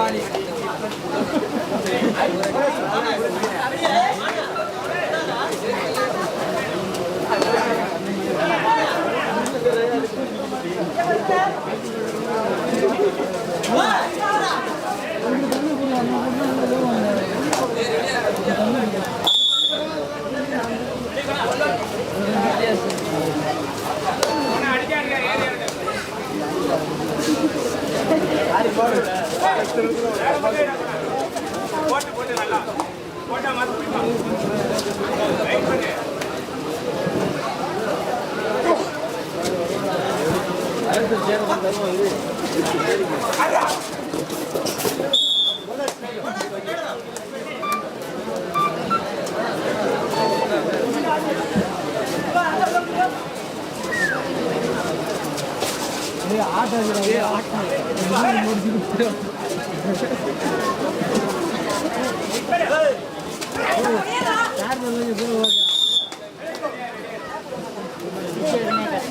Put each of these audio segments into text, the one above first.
Company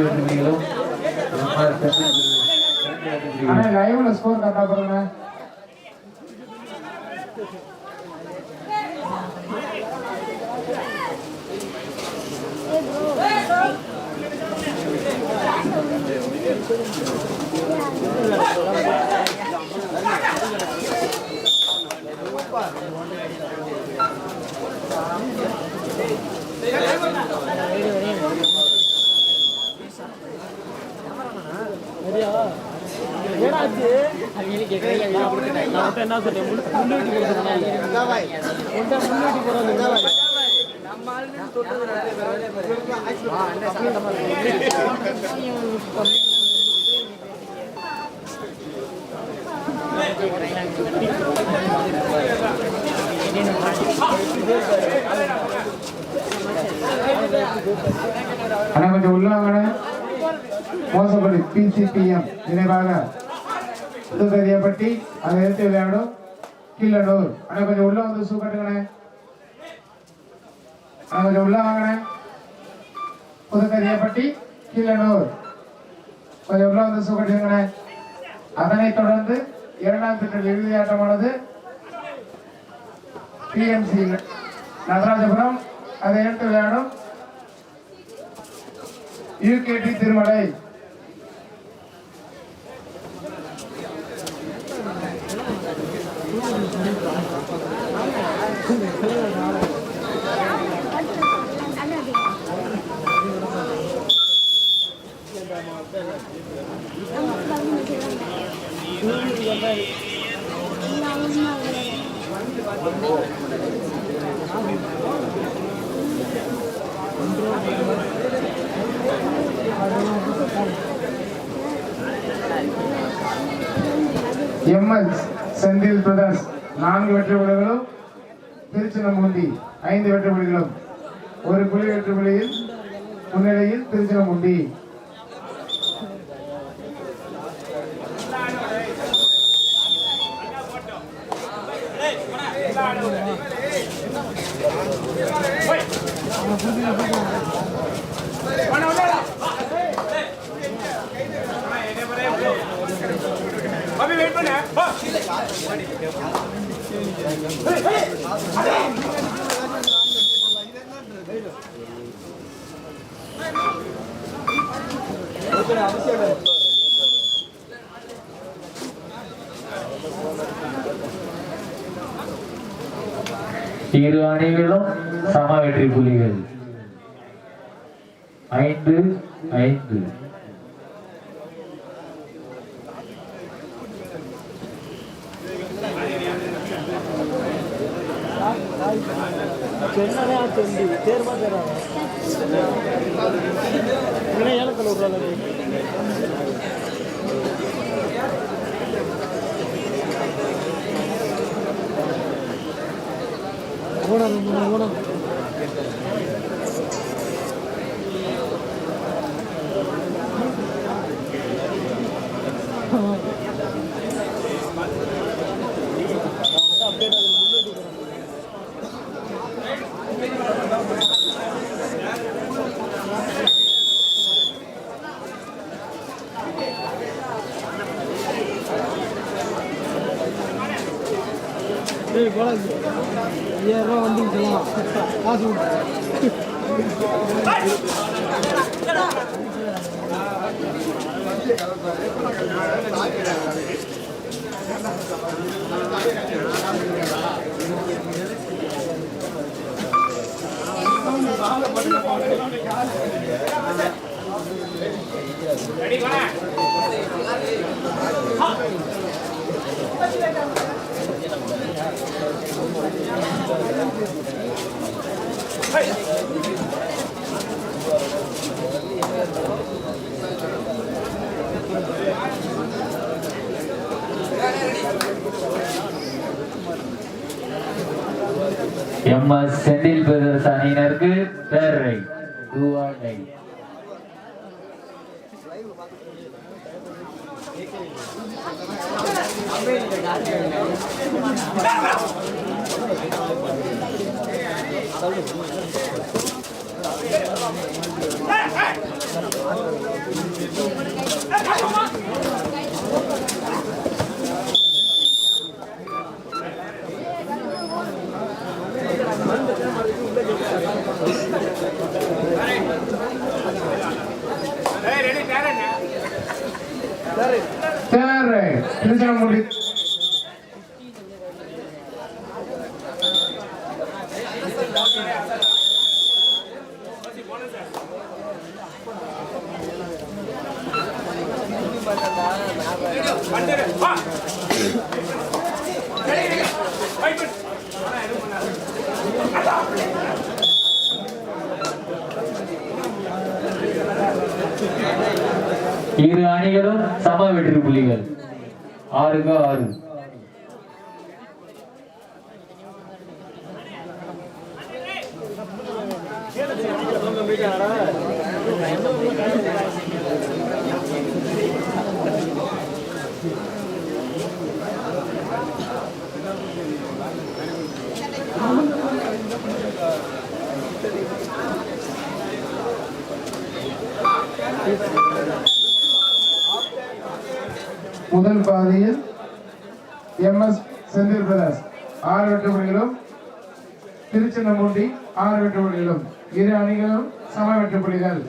ஐந்து வெற்றிகளும் MR Chandraguru இரண்டு வெற்றிகளும் அண்ணா லைவ்ல ஸ்கோர் கரெக்டா பாருங்க அண்ணா கொஞ்சம் உள்ள வாங்கண்ணே மோசப்படி பிசிபிஎம் நினைவாக. புதுக்கரியப்பட்டி அதை எடுத்து விளையாடும் கீழனூர் ஆனால் கொஞ்சம் உள்ள வந்து சூக்கட்டுங்கண்ணே அண்ணா கொஞ்சம் உள்ள வாங்கண்ணே புதுக்கரியப்பட்டி கீழனூர் கொஞ்சம் உள்ள வந்து சூக்கட்டுங்கண்ணே அதனைத் தொடர்ந்து இரண்டாம் பிரிவு இறுதி ஆட்டமானது பிஎம்சி நடராஜபுரம் அதை எடுத்து விளையாடும் UKD Thirumalai brothers Senthil brothers நான்கு வெற்றி புள்ளிகளும் திருச்சினமுண்டி ஐந்து வெற்றி புள்ளிகளும் ஒரு புள்ளி வெற்றி புள்ளியில் முன்னிலையில் திருச்சினமுண்டி அபி வெயிட் பண்ணு போ இரு அணிகளும் சம வெற்றி புலிகள் ஐந்து ஐந்து. ಚೆನ್ನನೇ ಆ ಚೆಂಡಿ ತೇರ್ ಬಂದಾರ ಇನ್ನೇ ಹೇಳಕ್ಕಲ್ಲ ಊರಲ್ಲಿ ಓಣ ಓಣ ஏய் போடா. ஐயாயிரம் ரூபா வண்டிக்கு காசு ready ready M S Senthil brothers அணியினருக்கு ரைட் டூ ஆர் நைன் ஏய் ரெடி டேரன் தேர்ட் ரைட் திருச்சிராப்பள்ளி வந்துரு வா ரெடி ரெடி ஃபைட் இரு அணிகளும் சம வெற்றி புள்ளிகள் ஆறுக்கு ஆறு முதல் பாதியில் எம்எஸ் செந்தில் பிரதர்ஸ் ஆறு வெற்றி புள்ளிகளும் திருச்சின்னமுண்டி ஆறு வெற்றி புள்ளிகளும். இரு அணிகளும் சம வெற்றி புள்ளிகள்.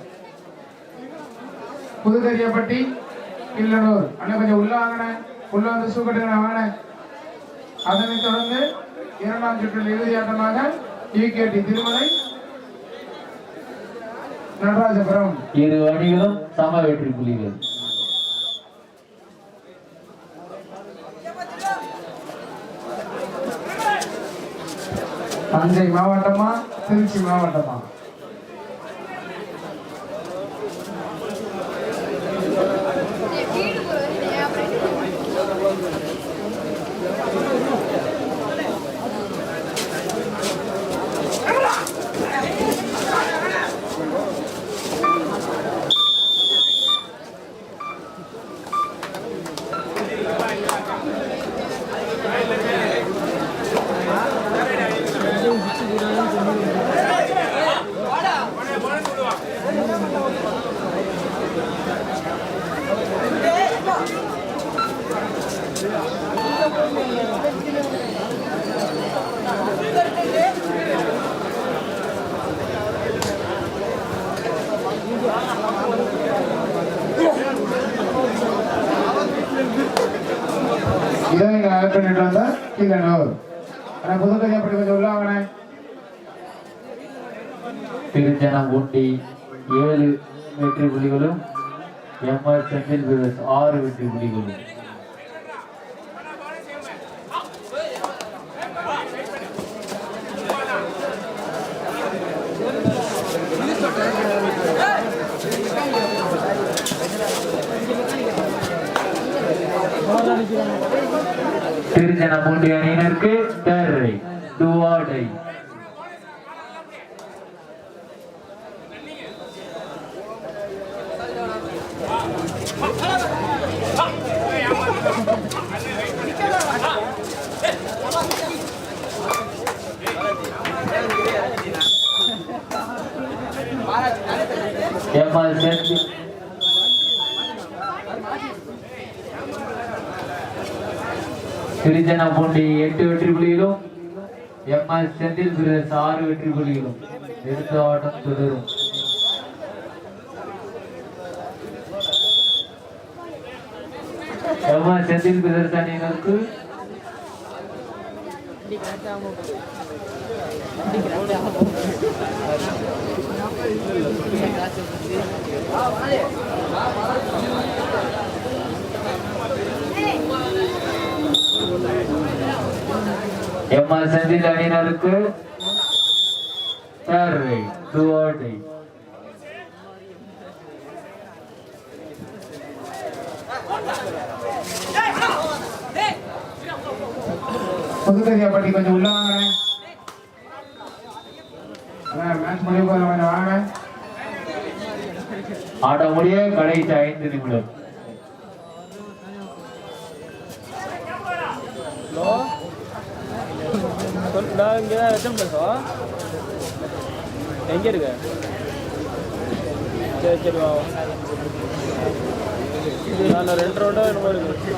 புதுக்கரியப்பட்டி கிள்ளனூர் அண்ணன் கொஞ்சம் உள்ள வாங்கின உள்ள வந்து சூக்கட்டுங்க வாங்கின அதனைத் தொடர்ந்து இரண்டாம் சுற்றில் இறுதி ஆட்டமாக யூகேடி திருமலை நடராஜபுரம். இரு அணிகளும் சம வெற்றி புள்ளிகள். தஞ்சை மாவட்டமா திருச்சி மாவட்டமா இதை நீங்க ஆட் பண்ணிட்டு வந்தா கிள்ளனூர் ஆனா புதுக்கரியப்பட்டி கொஞ்சம் உள்ள திருச்சனம் ஊட்டி ஏழு வெற்றி புலிகளும் எம்ஆர் செந்தில் ஆறு வெற்றி புலிகளும் புள்ளிகளும் திருச்செனப்பூண்டி அணியினருக்கு third துவாடை do or die ML Senthil Thiruchenampoondi எட்டு வெற்றி புள்ளிகளும் எம்எல் செந்தில் பிரதர்ஸ் ஆறு வெற்றி புள்ளிகளும் எடுத்த ஆட்டம் தொடரும் எம் எஸ் செந்தில் பிரதர்ஸ் அணியினருக்கு Thank you. அணியினருக்கு third raid do or die Pudukkariyapatti கொஞ்சம் உள்ள வாங்க. மேட்ச் போகிற கொஞ்சம் வாங்க. ஆட முடிய கடைசி ஐந்து நிமிடம். ஹலோ சொல்லுடா இங்கே எத்தனை பேசா எங்கே இருக்க? சரி சரி வா இது நான் ரெண்டு ரவுண்டா என்னமோ இருக்கு.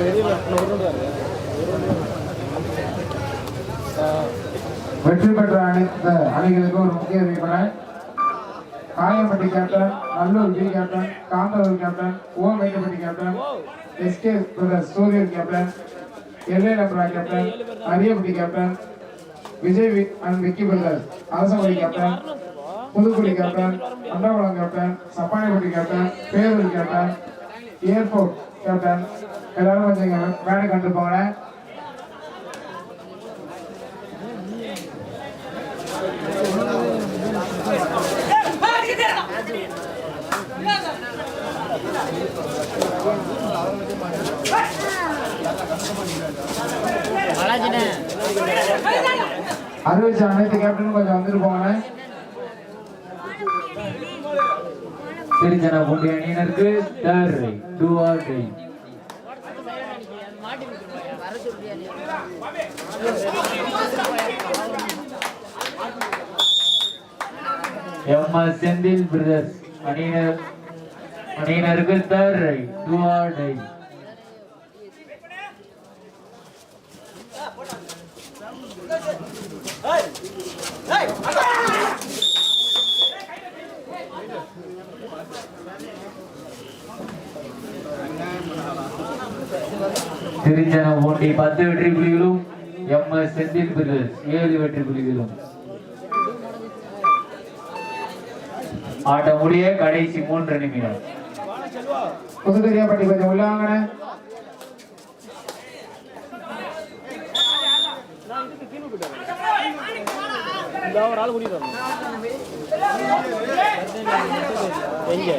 தெரியல ஒரு ரவுண்டு வெற்றி பெற்ற அனைத்து அணிகளுக்கு ஒரு முக்கிய அறிவிப்பன Kayampatti captain Nallur B captain Kanthalur captain O Mettapatti captain SK brother Suriyan captain LA நம்பரா கேப்டன் அரியப்பட்டி கேப்டன் விஜய் வி- and Vicky pillar Arasamozhi captain Pudukkudi captain Andavalam captain Chappanipatti captain Perur captain airport captain எல்லாரும் கொஞ்சம் வேலை கண்டு Hey! அறிவிச்ச அனைத்து கேப்டனும் கொஞ்சம் வந்துட்டு போங்களேன் திருச்செனப்பூண்டி அணியினருக்கு third raid do or die MS Senthil brothers அணியினர் அணியினருக்கு third raid do or die Thiruchenampoondi பத்து வெற்றி புலிகளும் எம்எஸ் செந்தில் பிரதர்ஸ் ஏழு வெற்றி புலிகளும். ஆட்ட முடிய கடைசி மூன்று நிமிடம். புதுக்கரியாப்பட்டி கொஞ்சம் உள்ள வாங்கண்ணே. இந்த ஒரு ஆள் கூட்டிட்டு வரணும். எங்கே?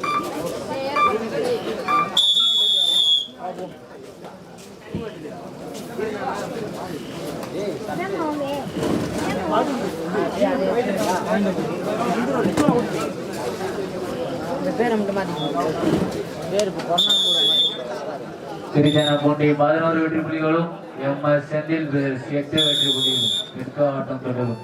திருச்செனப்பூண்டி பதினோரு வெற்றி புலிகளும் எம்எஸ் செந்தில் எட்டு வெற்றி புலிகளும் எடுத்த ஆட்டம் தொடரும்.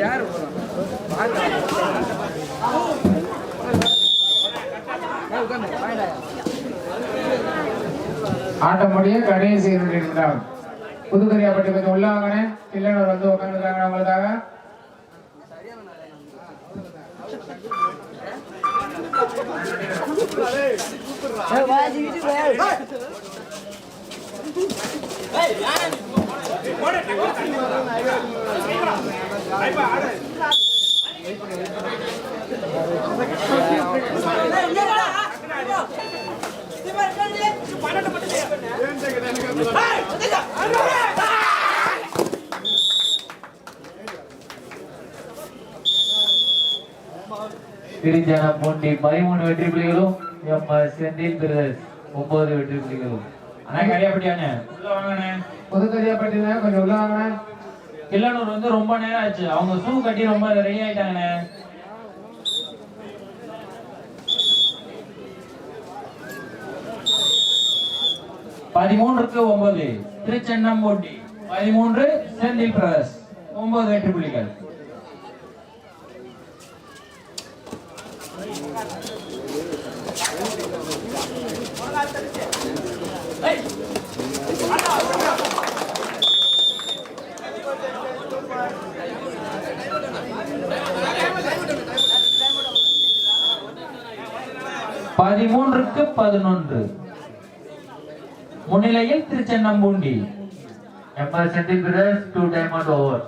ஆட்டம் முடிய கடைசி இரண்டு நிமிடம். புதுக்கரியாப்பட்டி கொஞ்சம் உள்ள வாங்கண்ணே இல்லைன்னு வந்து உட்காந்துருக்காங்க உங்களுக்காக கிரிஜன போட்டி பதிமூணு வெற்றி புள்ளிகளும் எம் செந்தில் பிரதர்ஸ் ஒன்பது வெற்றி புள்ளிகளும். அண்ணா கரியாப்பட்டியாண்ணே? உள்ள வாங்கண்ணே. புதுக்கரியாப்பட்டினா கொஞ்சம் உள்ள வாங்க கிள்ளனூர் வந்து ரொம்ப நேரம் ஆச்சு. அவங்க சூ கட்டி ரொம்ப ரெடி ஆயிட்டாங்கண்ணே. பதிமூன்றுக்கு ஒன்பது திருச்சென்னம்போட்டி பதிமூன்று செந்தில் பிரதர்ஸ் ஒன்பது வெற்றி புள்ளிகள் பதிமூன்றுக்கு பதினொன்று முன்னிலையில் Thiruchenampoondi M S Senthil brothers two time out over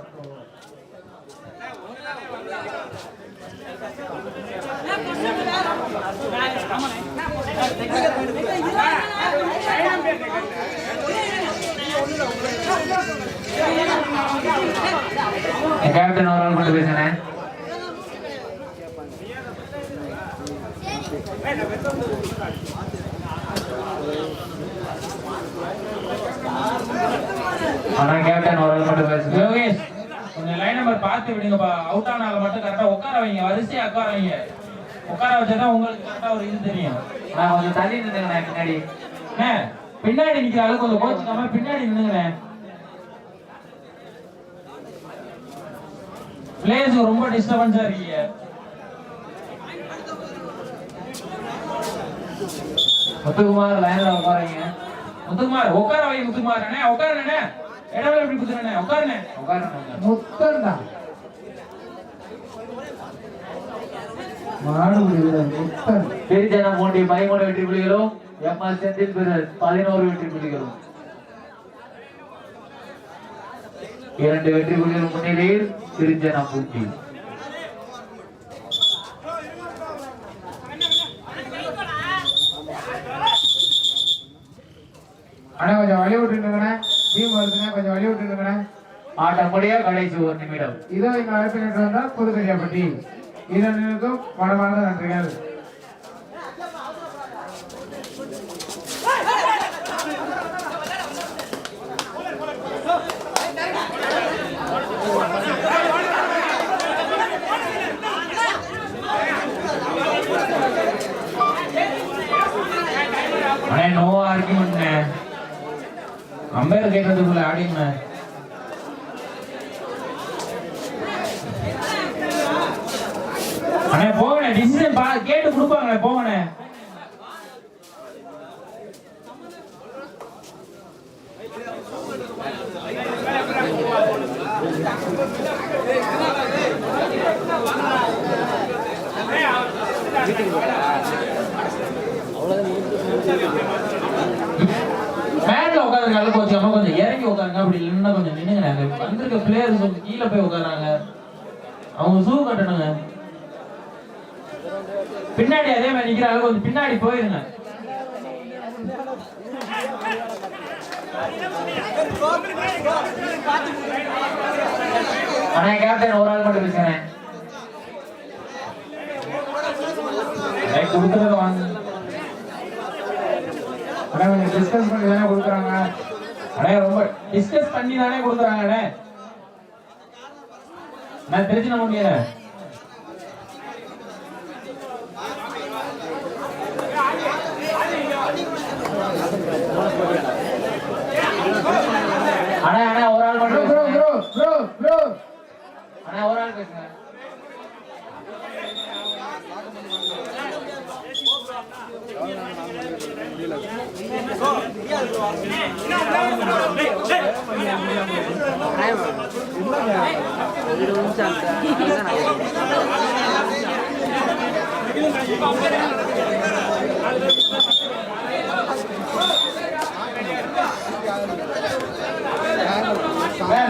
captain ஒரு ஆனா கேப்டன் ஆள் கொண்டு பேசுங்க யோகேஷ் கொஞ்சம் லைன் நம்பர் பார்த்து விடுங்கப்பா. அவுட் ஆனால மட்டும் கரெக்டா உட்கார வைங்க. வரிசையா உட்கார வைங்க. உட்கார வச்சாதான் உங்களுக்கு கரெக்டா ஒரு இது தெரியும். நான் கொஞ்சம் தள்ளி நின்னுங்கண்ணே பின்னாடி. அண்ணே, பின்னாடி நிக்கிற ஆளு கொஞ்சம் கோச்சுக்காம பின்னாடி நின்னுங்களேன் பிளேஸ் ரொம்ப டிஸ்டர்பன்ஸா இருக்கீங்க. முத்துக்குமார் லைன்ல உட்காரீங்க முத்துக்குமார் உட்கார வை முத்துக்குமார். அண்ணே உட்காருண்ணே இடவேளை எப்படி குத்துறேண்ணே உட்காருண்ணே. உட்காருங்க முத்தம் தான் மாடுபடி வீரர் முத்தன் கிரிஜன பூண்டி பதிமூணு வெற்றி புள்ளிகளும் எம் எஸ் செந்தில் பிரதர்ஸ் பதினோரு வெற்றி புள்ளிகளும் இரண்டு வெற்றி புள்ளிகள் முன்னிலையில் கிரிஜன பூண்டி அண்ணா கொஞ்சம் வழி விட்டுருங்கண்ணே டீம் வருதுண்ணே கொஞ்சம் வழி விட்டுருங்கண்ணே. ஆட்டம் முடிய கடைசி ஒரு நிமிடம். இதோ எங்கள் அழைப்பினர் வந்தால் புதுக்கரியாப்பட்டி இதனுக்கும் மனமார்ந்த நன்றிகள். அம்பையர் கேட்டதுக்குள்ள ஆடிங்க அண்ணே போங்கண்ணே டிசிஷன் பா கேட்டு கொடுப்பாங்களே போங்கண்ணே. மேட்ல உட்காந்துருக்க அளவுக்கு கொஞ்சம் கொஞ்சம் இறங்கி உட்காருங்க. அப்படி இல்லைன்னா கொஞ்சம் நின்னுங்க அங்க வந்திருக்க பிளேயர்ஸ் கொஞ்சம் கீழே போய் உட்காராங்க அவங்க ஷூ கட்டணுங்க. பின்னாடி அதே மாதிரி நிக்கிற அளவுக்கு கொஞ்சம் பின்னாடி போயிருங்க. ஆனா கேப்டன் ஒரு ஆள் மட்டும் பேசுறேன். ஏய், வாங்க. அண்ணா கொஞ்சம் டிஸ்கஸ் பண்ணி தானே கொடுக்குறாங்க. அண்ணே ரொம்ப டிஸ்கஸ் பண்ணி தானே கொடுக்குறாங்க அண்ணே நான் தெரிஞ்சு நம்ம முடியல. அண்ணா அண்ணா ஒரு ஆள் மட்டும் ப்ரோ ப்ரோ ப்ரோ அண்ணா ஒரு ஆள் பேசுங்க.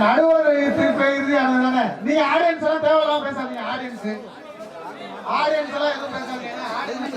நடுவர் திருப்பி இறுதி ஆனது தானே நீங்க ஆடியன்ஸ் எல்லாம் தேவையில்லாம பேசாதீங்க. ஆடியன்ஸ் ஆடியன்ஸ் எல்லாம் எதுவும் பேசாதீங்க. ஆடியன்ஸ்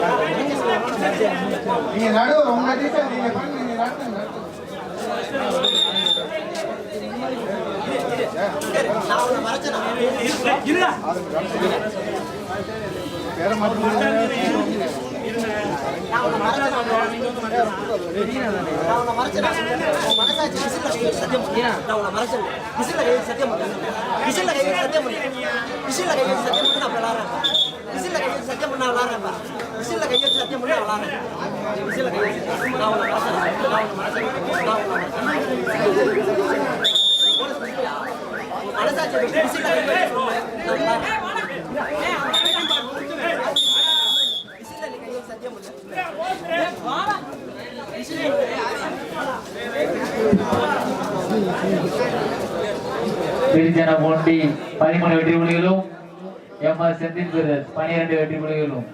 ஆடியன்ஸ் பேசாதே நடுவர் பார்த்துக்குவாங்க நம்ம ஆடியன்ஸ் நீங்க எதுவும் பேசாதீங்க சொல்றாங்க நடுவர் நீங்க நடுவர் உங்க டீச்சர் நீங்க பண்ணி நீங்க நடத்துங்க கிரிஜன போண்டி பதிமூணு வெற்றி புலிகளும் எம் ஆர் செந்தில் பிரதர்ஸ் பனிரெண்டு வெற்றி புலிகளும்.